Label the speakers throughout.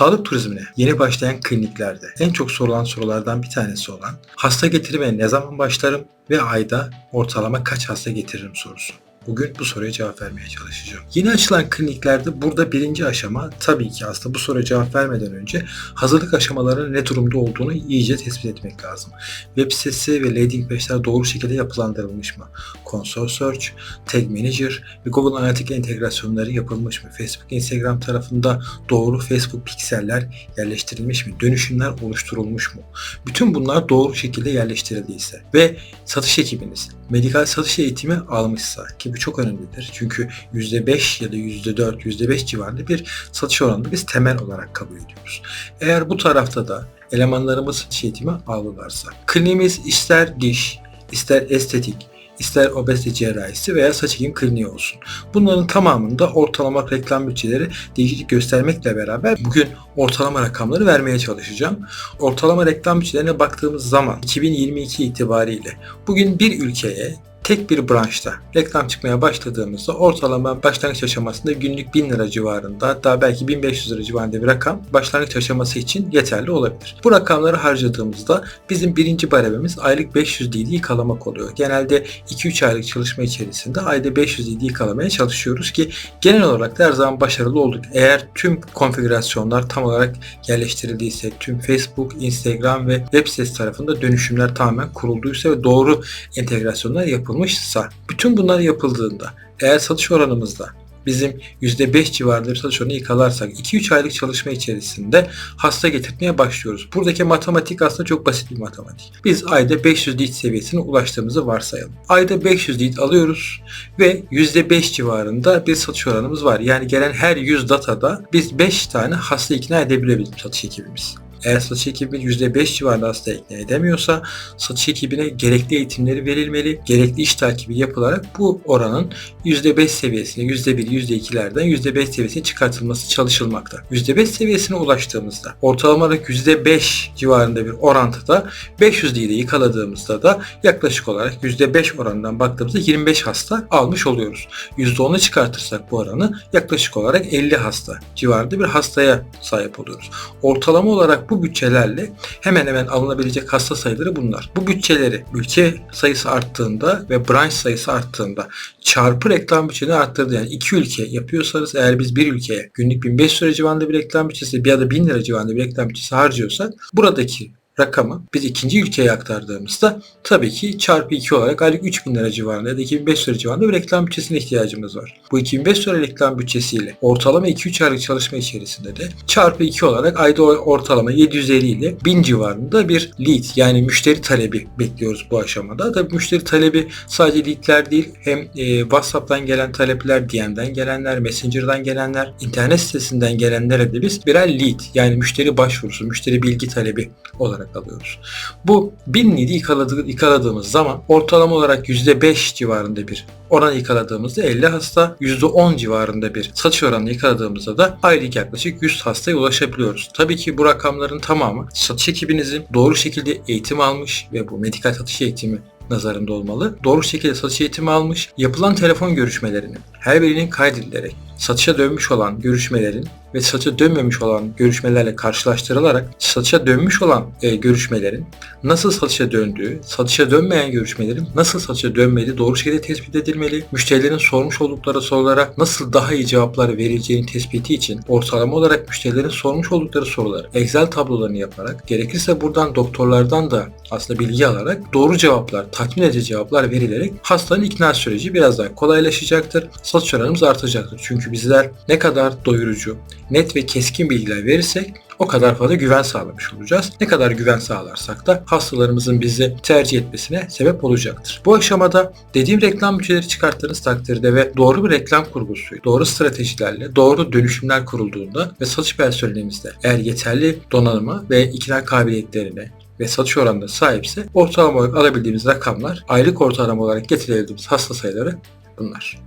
Speaker 1: Sağlık turizmine yeni başlayan kliniklerde en çok sorulan sorulardan bir tanesi olan hasta getirmeye ne zaman başlarım ve ayda ortalama kaç hasta getiririm sorusu. Bugün bu soruya cevap vermeye çalışacağım. Yeni açılan kliniklerde burada birinci aşama tabii ki aslında bu soruya cevap vermeden önce hazırlık aşamalarının ne durumda olduğunu iyice tespit etmek lazım. Web sitesi ve landing page'ler doğru şekilde yapılandırılmış mı? Console Search, Tag Manager ve Google Analytics entegrasyonları yapılmış mı? Facebook, Instagram tarafında doğru Facebook pikseller yerleştirilmiş mi? Dönüşümler oluşturulmuş mu? Bütün bunlar doğru şekilde yerleştirildiyse ve satış ekibiniz medikal satış eğitimi almışsa ki bu çok önemlidir. Çünkü %5 ya da %4, %5 civarında bir satış oranını biz temel olarak kabul ediyoruz. Eğer bu tarafta da elemanlarımız satış eğitimi aldılarsa, kliniğimiz ister diş, ister estetik, ister obezite cerrahisi veya saç ekim kliniği olsun. Bunların tamamında ortalama reklam bütçeleri değişiklik göstermekle beraber bugün ortalama rakamları vermeye çalışacağım. Ortalama reklam bütçelerine baktığımız zaman 2022 itibariyle bugün bir ülkeye tek bir branşta reklam çıkmaya başladığımızda ortalama başlangıç aşamasında günlük 1000 lira civarında hatta belki 1500 lira civarında bir rakam başlangıç aşaması için yeterli olabilir. Bu rakamları harcadığımızda bizim birinci baremimiz aylık 500 DD yıkalamak oluyor. Genelde 2-3 aylık çalışma içerisinde ayda 500 DD yıkalamaya çalışıyoruz ki genel olarak da her zaman başarılı olduk. Eğer tüm konfigürasyonlar tam olarak yerleştirildiyse, tüm Facebook, Instagram ve web sitesi tarafında dönüşümler tamamen kurulduysa ve doğru entegrasyonlar yapılmışsa, bütün bunlar yapıldığında eğer satış oranımızda bizim %5 civarında bir satış oranı yakalarsak 2-3 aylık çalışma içerisinde hasta getirmeye başlıyoruz. Buradaki matematik aslında çok basit bir matematik. Biz ayda 500 lead seviyesine ulaştığımızı varsayalım. Ayda 500 lead alıyoruz ve %5 civarında bir satış oranımız var. Yani gelen her 100 datada biz 5 tane hasta ikna edebilebiliriz satış ekibimiz. Eğer satış ekibimiz %5 civarında hasta ikna edemiyorsa satış ekibine gerekli eğitimleri verilmeli, gerekli iş takibi yapılarak bu oranın %5 seviyesine, %1, %2'lerden %5 seviyesine çıkartılması çalışılmakta. %5 seviyesine ulaştığımızda ortalama olarak %5 civarında bir orantıda 500 değil yakaladığımızda da yaklaşık olarak %5 oranından baktığımızda 25 hasta almış oluyoruz. %10'a çıkartırsak bu oranı yaklaşık olarak 50 hasta civarında bir hastaya sahip oluyoruz. Ortalama olarak bu bütçelerle hemen hemen alınabilecek hasta sayıları bunlar. Bu bütçeleri ülke sayısı arttığında ve branş sayısı arttığında çarpı reklam bütçeni arttırdı. Yani iki ülke yapıyorsanız eğer biz bir ülkeye günlük 1500 lira civarında bir reklam bütçesi ya da 1000 lira civarında bir reklam bütçesi harcıyorsak buradaki rakamı biz ikinci ülkeye aktardığımızda tabii ki çarpı 2 olarak aylık 3000 lira civarında ya da 2500 lira civarında bir reklam bütçesine ihtiyacımız var. Bu 2500 lira reklam bütçesiyle ortalama 2-3 aylık çalışma içerisinde de çarpı 2 olarak ayda ortalama 750 ile 1000 civarında bir lead yani müşteri talebi bekliyoruz bu aşamada. Tabii müşteri talebi sadece leadler değil hem e, WhatsApp'tan gelen talepler, DM'den gelenler, Messenger'dan gelenler, internet sitesinden gelenlere de biz birer lead yani müşteri başvurusu, müşteri bilgi talebi olarak alıyoruz. Bu 1000 lead'i yıkaladığı, yıkaladığımız zaman ortalama olarak %5 civarında bir oran yıkaladığımızda 50 hasta, %10 civarında bir satış oranı yıkaladığımızda da aylık yaklaşık 100 hastaya ulaşabiliyoruz. Tabii ki bu rakamların tamamı satış ekibinizin doğru şekilde eğitim almış ve bu medikal satış eğitimi nazarında olmalı. Doğru şekilde satış eğitimi almış, yapılan telefon görüşmelerinin her birinin kaydedilerek satışa dönmüş olan görüşmelerin ve satışa dönmemiş olan görüşmelerle karşılaştırılarak satışa dönmüş olan e, görüşmelerin nasıl satışa döndüğü, satışa dönmeyen görüşmelerin nasıl satışa dönmediği doğru şekilde tespit edilmeli. Müşterilerin sormuş oldukları sorulara nasıl daha iyi cevaplar verileceğini tespiti için ortalama olarak müşterilerin sormuş oldukları soruları Excel tablolarını yaparak gerekirse buradan doktorlardan da aslında bilgi alarak doğru cevaplar, tatmin edici cevaplar verilerek hastanın ikna süreci biraz daha kolaylaşacaktır. Satış oranımız artacaktır. Bizler ne kadar doyurucu, net ve keskin bilgiler verirsek o kadar fazla güven sağlamış olacağız. Ne kadar güven sağlarsak da hastalarımızın bizi tercih etmesine sebep olacaktır. Bu aşamada dediğim reklam bütçeleri çıkarttığınız takdirde ve doğru bir reklam kurgusu, doğru stratejilerle, doğru dönüşümler kurulduğunda ve satış personelimizde eğer yeterli donanıma ve ikna kabiliyetlerine ve satış oranına sahipse ortalama olarak alabildiğimiz rakamlar aylık ortalama olarak getirebildiğimiz hasta sayıları bunlar.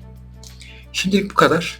Speaker 1: Şimdilik bu kadar.